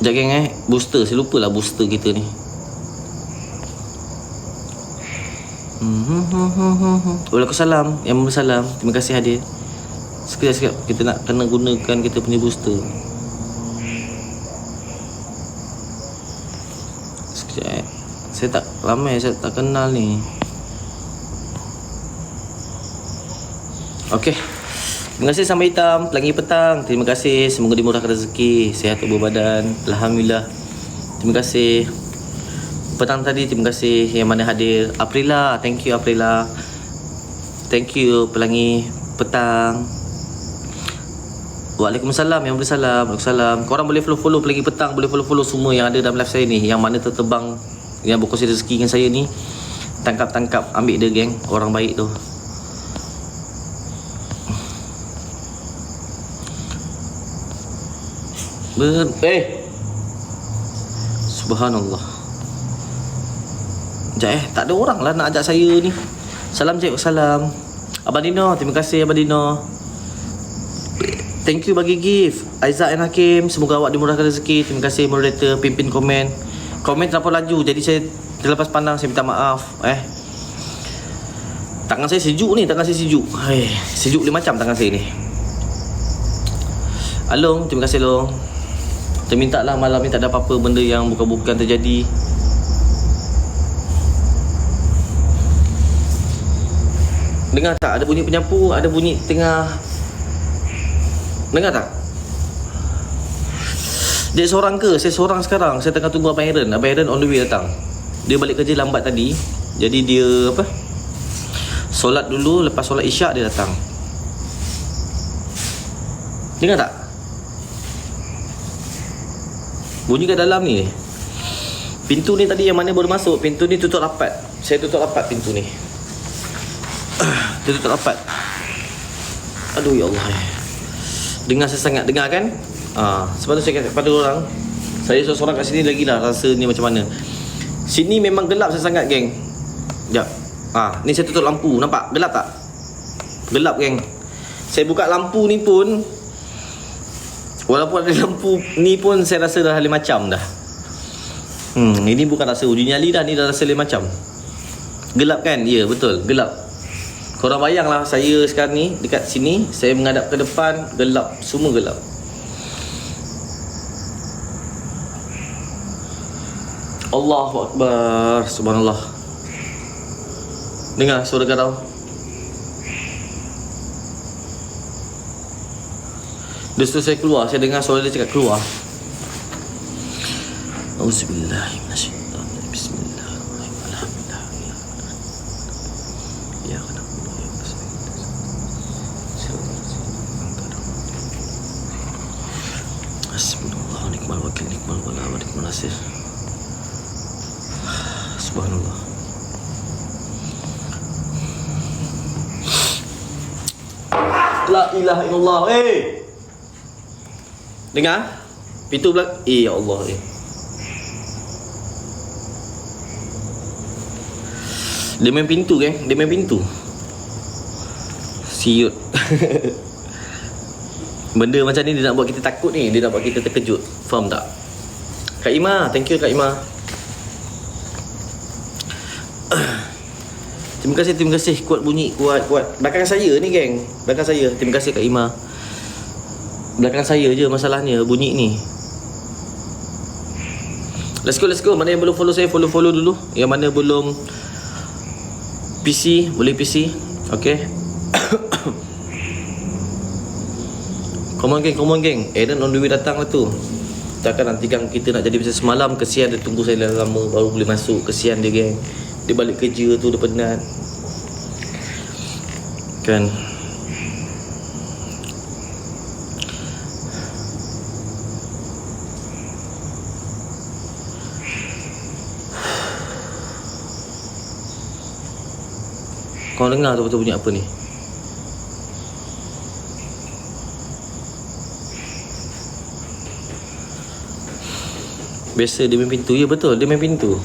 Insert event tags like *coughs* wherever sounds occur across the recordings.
Sekejap geng eh. Booster Saya lupa lah booster kita ni. Hmm, Waalaikumsalam. Yang bersalam Terima kasih hadir. Sekejap sekejap. Kita nak kena gunakan Kita punya booster. Sekejap eh. Saya tak Ramai saya tak kenal ni. Okey Terima kasih sampai hitam. Pelangi petang. Terima kasih. Semoga dimurahkan rezeki. Sihat tubuh badan. Alhamdulillah. Terima kasih. Petang tadi terima kasih Yang mana hadir. Aprila. Thank you Aprila. Thank you Pelangi petang. Waalaikumsalam. Yang bersalam Waalaikumsalam. Korang boleh follow-follow Pelangi petang. Boleh follow-follow semua yang ada dalam live saya ni. Yang mana tertebang Yang berkongsi rezeki dengan saya ni. Tangkap-tangkap Ambil dia geng. Orang baik tu Ber Eh. Subhanallah. Sekejap eh. Tak ada orang lah nak ajak saya ni. Salam cik. Salam. Abang Dino. Terima kasih Abang Dino. Thank you bagi gift. Aizat dan Hakim Semoga awak dimurahkan rezeki. Terima kasih moderator. Pimpin komen. Komen terlalu laju Jadi saya Terlepas pandang Saya minta maaf Eh. Tangan saya sejuk ni Tangan saya sejuk. Hai, Sejuk dia macam tangan saya ni. Along Terima kasih Long Saya minta lah malam ni tak ada apa-apa benda yang bukan-bukan terjadi Dengar tak? Ada bunyi penyapu Ada bunyi tengah Dengar tak? Dia seorang ke? Saya seorang sekarang Saya tengah tunggu Abang Aaron Abang Aaron on the way datang Dia balik kerja lambat tadi Jadi dia apa? Solat dulu Lepas solat isyak dia datang Dengar tak? Bunyi kat dalam ni. Pintu ni tadi yang mana baru masuk Pintu ni tutup rapat. Saya tutup rapat pintu ni. *clears throat* Dia tutup rapat. Aduh ya Allah Dengar saya sangat Dengar kan? Ha, Sebab tu saya kata kepada orang Saya seorang kat sini lagi lah Rasa ni macam mana. Sini memang gelap saya sangat geng. Sekejap. Ha, Ni saya tutup lampu Nampak? Gelap tak? Gelap geng. Saya buka lampu ni pun Walaupun ada lampu ni pun saya rasa dah lain macam dah. Hmm, ini bukan rasa uji nyali dah, ni dah rasa lain macam. Gelap kan? Ya, betul, gelap. Korang bayanglah saya sekarang ni dekat sini, saya menghadap ke depan, gelap, semua gelap. Allahu Akbar, subhanallah. Dengar suara kau. Dia suruh saya keluar Saya dengar suara dia cakap keluar. Auzubillahiminasyaitanirrajim. Bismillahirrahmanirrahim. Alhamdulillah Ya Subhanallah. La ilaha illallah. Hey Dengar. Pintu belakang Eh ya Allah eh. Dia main pintu kan Dia main pintu. Siut. *laughs* Benda macam ni dia nak buat kita takut ni. Dia nak buat kita terkejut. Faham tak? Kak Ima Thank you Kak Ima. *coughs* Terima kasih Terima kasih. Kuat bunyi Kuat Kuat. Belakang saya ni geng. Belakang saya. Terima kasih Kak Ima Belakang saya je masalahnya bunyi ni. Let's go let's go. Mana yang belum follow saya follow-follow dulu. Yang mana belum PC Boleh PC Okay. *coughs* Come on geng Come on geng. Aaron on the way datang lah tu. Takkan nantikan kita nak jadi macam semalam Kesian dia tunggu saya lama Baru boleh masuk. Kesian dia geng. Dia balik kerja tu Dia penat. Kan Kau dengar tu betul bunyi apa ni? Biasa dia main pintu. Ya betul. Dia main pintu.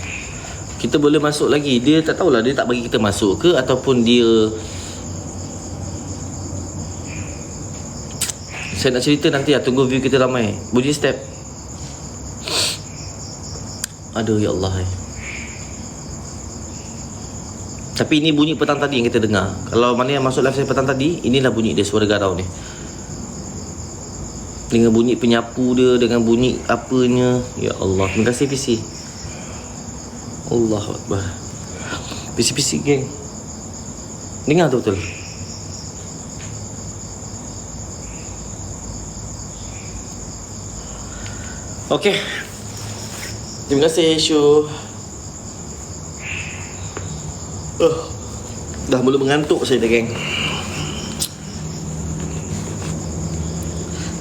Kita boleh masuk lagi. Dia tak tahulah Dia tak bagi kita masuk ke Ataupun dia Saya nak cerita nanti lah. Tunggu view kita ramai. Bunyi step. Aduh ya Allah eh. Tapi ini bunyi petang tadi yang kita dengar. Kalau mana yang masuk live saya petang tadi Inilah bunyi dia suara garau ni. Dengan bunyi penyapu dia Dengan bunyi apanya. Ya Allah Terima kasih PC Allah Akbar. PC-PC geng. Dengar tu betul. Okay Terima kasih Syu uh, Dah mula mengantuk saya dah geng.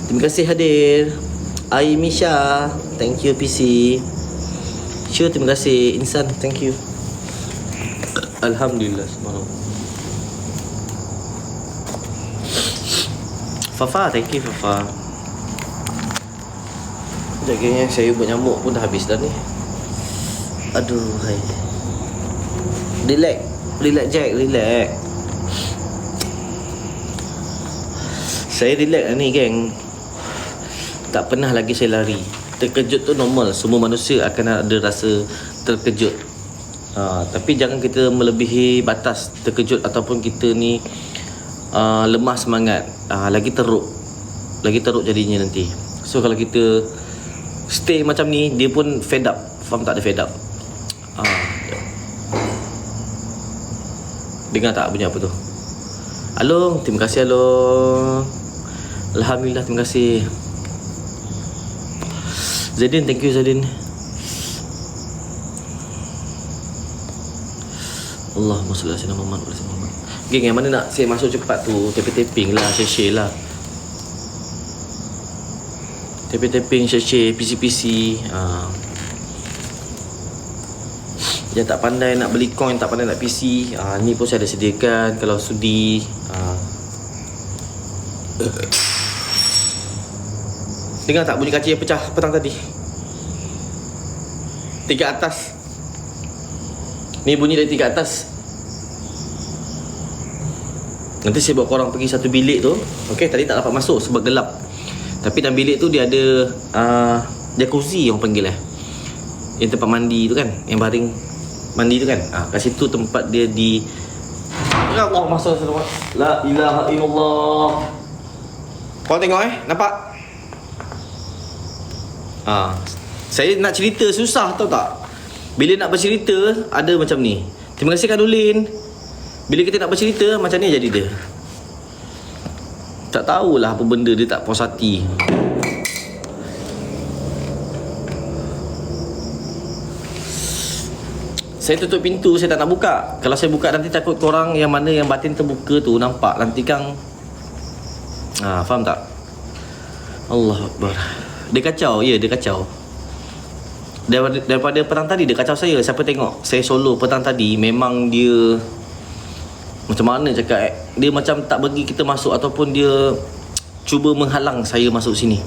Terima kasih hadir. Ai Misha. Thank you PC Syu terima kasih. Insan thank you. Alhamdulillah Subhanallah. Fafa thank you Fafa. Jaganya saya buat nyamuk pun dah habis dah ni. Aduh hai Relax. Relax Jack. Relax. Saya relax lah ni geng. Tak pernah lagi saya lari. Terkejut tu normal. Semua manusia akan ada rasa terkejut. Ha, Tapi jangan kita melebihi batas terkejut Ataupun kita ni uh, lemah semangat. Uh, Lagi teruk. Lagi teruk jadinya nanti. So kalau kita stay macam ni Dia pun fed up. Faham tak dia fed up Dengar tak bunyi apa tu? Along Terima kasih Along Alhamdulillah terima kasih. Zadin thank you Zadin. Allahumma salli ala sayyidina Muhammad wa Muhammad. Geng yang mana nak saya masuk cepat tu? Tapping-tapping lah Share-share lah. Tapping-tapping Share-share PC-PC ha. Yang tak pandai nak beli coin Tak pandai nak PC ha, Ni pun saya ada sediakan. Kalau sudi ha. Dengar tak bunyi kaca yang pecah petang tadi? Tiga atas. Ni bunyi dari tiga atas. Nanti saya bawa korang pergi satu bilik tu. Okay tadi tak dapat masuk sebab gelap. Tapi dalam bilik tu dia ada uh, Jacuzzi orang panggil eh. Yang tempat mandi tu kan Yang baring Mandi tu kan ah, Kat situ tempat dia di Ya Allah masuk La ilaha illallah Korang tengok eh Nampak Ah, saya nak cerita susah tau tak? Bila nak bercerita ada macam ni. Terima kasih Kak Nulin. Bila kita nak bercerita macam ni jadi dia. Tak tahulah apa benda dia tak puas hati. Saya tutup pintu saya tak nak buka. Kalau saya buka nanti takut korang yang mana yang batin terbuka tu nampak nanti kang Ah, faham tak? Allah Akbar. Dia kacau, ya dia kacau. Daripada, daripada petang tadi dia kacau saya. Siapa tengok saya solo petang tadi memang dia macam mana cakap eh? Dia macam tak bagi kita masuk ataupun dia cuba menghalang saya masuk sini.